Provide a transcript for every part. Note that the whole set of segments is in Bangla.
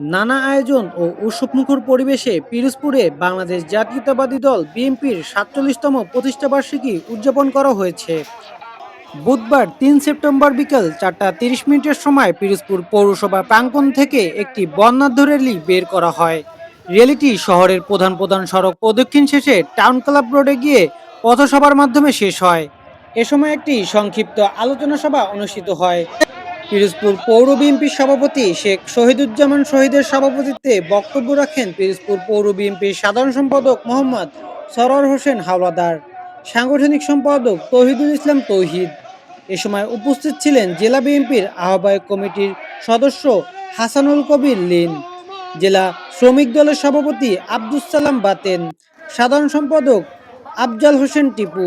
নানা আয়োজন ও উৎসবমুখর পরিবেশে পিরোজপুরে বাংলাদেশ জাতীয়তাবাদী দল বিএনপির সাতচল্লিশতম প্রতিষ্ঠাবার্ষিকী উদযাপন করা হয়েছে। বুধবার তিন সেপ্টেম্বর বিকেল চারটা তিরিশ মিনিটের সময় পিরোজপুর পৌরসভা প্রাঙ্গণ থেকে একটি বর্ণাঢ্য র্যালি বের করা হয়। র্যালিটি শহরের প্রধান প্রধান সড়ক প্রদক্ষিণ শেষে টাউন ক্লাব রোডে গিয়ে পথসভার মাধ্যমে শেষ হয়। এ সময় একটি সংক্ষিপ্ত আলোচনা সভা অনুষ্ঠিত হয়। পিরোজপুর পৌর বিএনপির সভাপতি শেখ শহীদুজ্জামান শহীদের সভাপতিত্বে বক্তব্য রাখেন পিরোজপুর পৌর বিএনপির সাধারণ সম্পাদক মোহাম্মদ সরোয়ার হোসেন হাওলাদার, সাংগঠনিক সম্পাদক তৌহিদুল ইসলাম তৌহিদ। এ সময় উপস্থিত ছিলেন জেলা বিএনপির আহ্বায়ক কমিটির সদস্য হাসানুল কবির লিন, জেলা শ্রমিক দলের সভাপতি আব্দুস সালাম বাতেন, সাধারণ সম্পাদক আফজাল হোসেন টিপু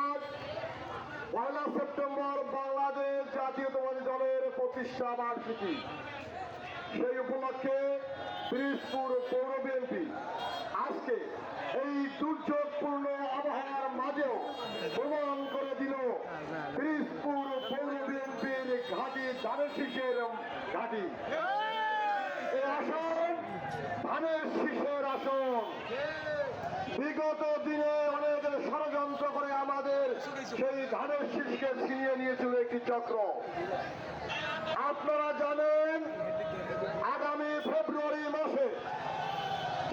আজ পয়লা সেপ্টেম্বর বাংলাদেশ জাতীয়তাবাদী দলের প্রতিষ্ঠা বার্ষিকী। সেই উপলক্ষে পিরিজপুর পৌর বিএনপি আজকে এই দুর্যোগপূর্ণ আবহাওয়ার মাঝেও প্রমাণ করে দিল পিরিজপুর পৌর বিএনপির ঘাঁটি ধানের শীষের ঘাঁটি। আসন ধানের শীষের আসন। বিগত দিনে অনেক ষড়যন্ত্র করে আমাদের সেই ধানের শীষকে ছিনিয়ে নিয়েছিল একটি চক্র। আপনারা জানেন, আগামী ফেব্রুয়ারি মাসে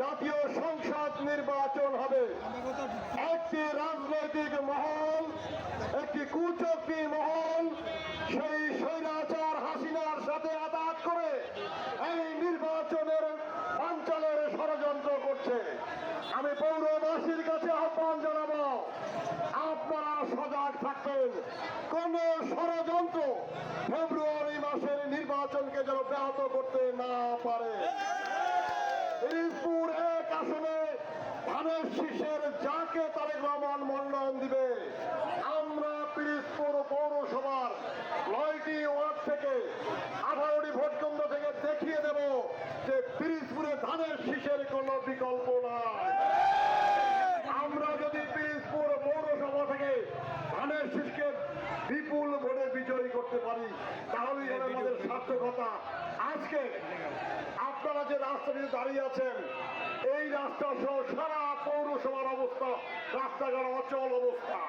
জাতীয় সংসদ নির্বাচন হবে। একটি রাজনৈতিক মহল, একটি কুচক্রী মহল, সেই স্বৈরাচার হাসিনার সাথে আঘাত করে এই নির্বাচনের অঞ্চলের ষড়যন্ত্র করছে। আমি পৌরবাসীর কাছে আহ্বান জানাব আপনারা সজাগ থাকবেন কোন ষড়যন্ত্র ফেব্রুয়ারি মাসের নির্বাচনকে যেন ব্যাহত করতে না পারে। এক আসনে ধানের শীষের যাকে তারেক রহমান দিবে, আমরা পিরিজপুর পৌরসভার নয়টি ওয়ার্ড থেকে আঠারোটি ভোট থেকে দেখিয়ে দেব যে পিরিজপুরে ধানের শীষের কোনো বিকল্প নাই আমরা যদি পিরিজপুর পৌরসভা থেকে ধানের শীষকে বিপুল ভোটে বিজয়ী করতে পারি তাহলেই হবে আমাদের সার্থকতা আজকে আপনারা যে রাস্তাটিতে দাঁড়িয়ে আছেন, এই রাস্তা সহ সারা পৌরসভার অবস্থা, রাস্তাঘাট অচল অবস্থা।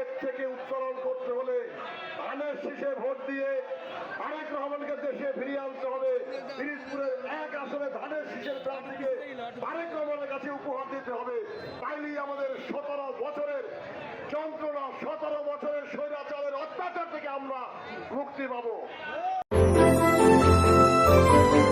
এর থেকে উত্তরণ করতে হলে ধানের শীষে ভোট দিয়ে তারেক রহমানকে দেশে ফিরিয়ে আনতে হবে। পিরিজপুরের এক আসনে ধানের শীষের প্রার্থীকে তারেক রহমানের কাছে উপহার দিতে হবে। তাইলেই আমাদের সতেরো বছরের যন্ত্রণা, সতেরো বছরের স্বৈরাচারের অত্যাচার থেকে আমরা মুক্তি পাবো। Música